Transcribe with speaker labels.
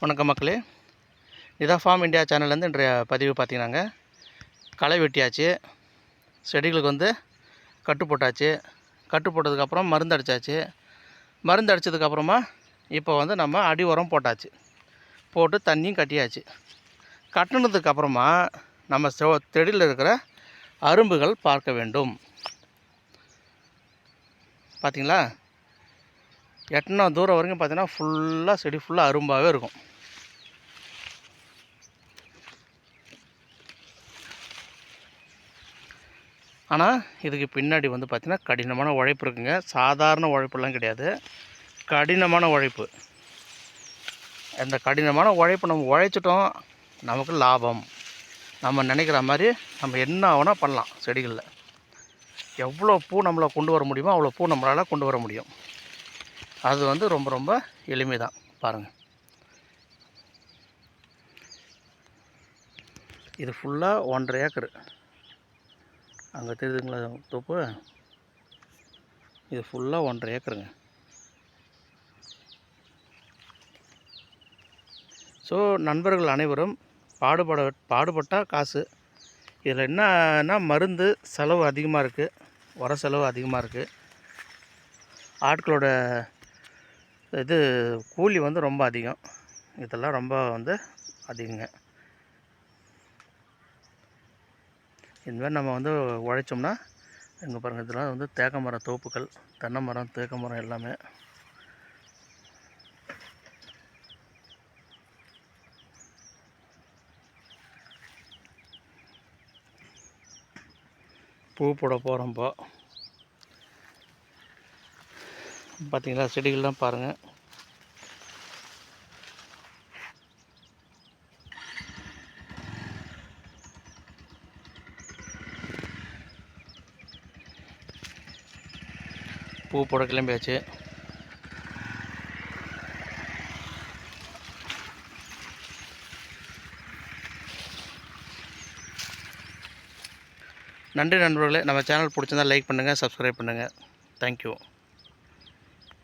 Speaker 1: வணக்கம் மக்களே. இதான் ஃபார்ம் இந்தியா சேனல்லேருந்து இன்றைய பதிவு பார்த்தீங்கன்னாங்க. களை வெட்டியாச்சு. செடிகளுக்கு வந்து கட்டு போட்டாச்சு. கட்டு போட்டதுக்கப்புறம் மருந்து அடித்தாச்சு மருந்து அடித்ததுக்கப்புறமா இப்போ வந்து நம்ம அடி உரம் போட்டாச்சு. போட்டு தண்ணியும் கட்டியாச்சு. கட்டினதுக்கப்புறமா நம்ம செ செடியில் இருக்கிற அரும்புகள் பார்க்க வேண்டும். பார்த்தீங்களா? எட்டனா தூரம் வரைக்கும் பார்த்தீங்கன்னா ஃபுல்லாக செடி ஃபுல்லாக அரும்பாகவே இருக்கும். ஆனால் இதுக்கு பின்னாடி வந்து பார்த்திங்கன்னா கடினமான உழைப்பு இருக்குங்க. சாதாரண உழைப்புலாம் கிடையாது. கடினமான உழைப்பு. அந்த கடினமான உழைப்பு நம்ம உழைச்சிட்டோம் நமக்கு லாபம். நம்ம நினைக்கிற மாதிரி நம்ம என்ன ஆகுனா பண்ணலாம் செடிகளில். எவ்வளோ பூ நம்மளை கொண்டு வர முடியுமோ அவ்வளோ பூ நம்மளால் கொண்டு வர முடியும். அது வந்து ரொம்ப ரொம்ப எளிமை தான் பாருங்கள் இது ஃபுல்லாக ஒன்றரை ஏக்கரு. அங்கே தெரியுதுங்களா தோப்பு? இது ஃபுல்லாக ஒன்றரை ஏக்கருங்க. ஸோ நண்பர்கள் அனைவரும் பாடுபட பாடுபட்டால் காசு. இதில் என்னன்னா மருந்து செலவு அதிகமாக இருக்குது உர செலவு அதிகமாக இருக்குது ஆட்களோட இது கூலி வந்து ரொம்ப அதிகம். இதெல்லாம் ரொம்ப வந்து அதிகங்க. இந்த மாதிரி நம்ம வந்து உழைச்சோம்னா இங்கே பாருங்கள் இதெல்லாம் வந்து தேக்க மரம் தோப்புகள் தென்னை மரம் தேக்க மரம் எல்லாமே. பூ போட போகிறோம் இப்போ பார்த்தீங்களா செடிகள்லாம் பாருங்கள் பூ போட கிளம்பியாச்சு. நன்றி நண்பர்களே. நம்ம சேனல் பிடிச்சிருந்தா லைக் பண்ணுங்கள் சப்ஸ்கிரைப் பண்ணுங்கள் தேங்க்யூ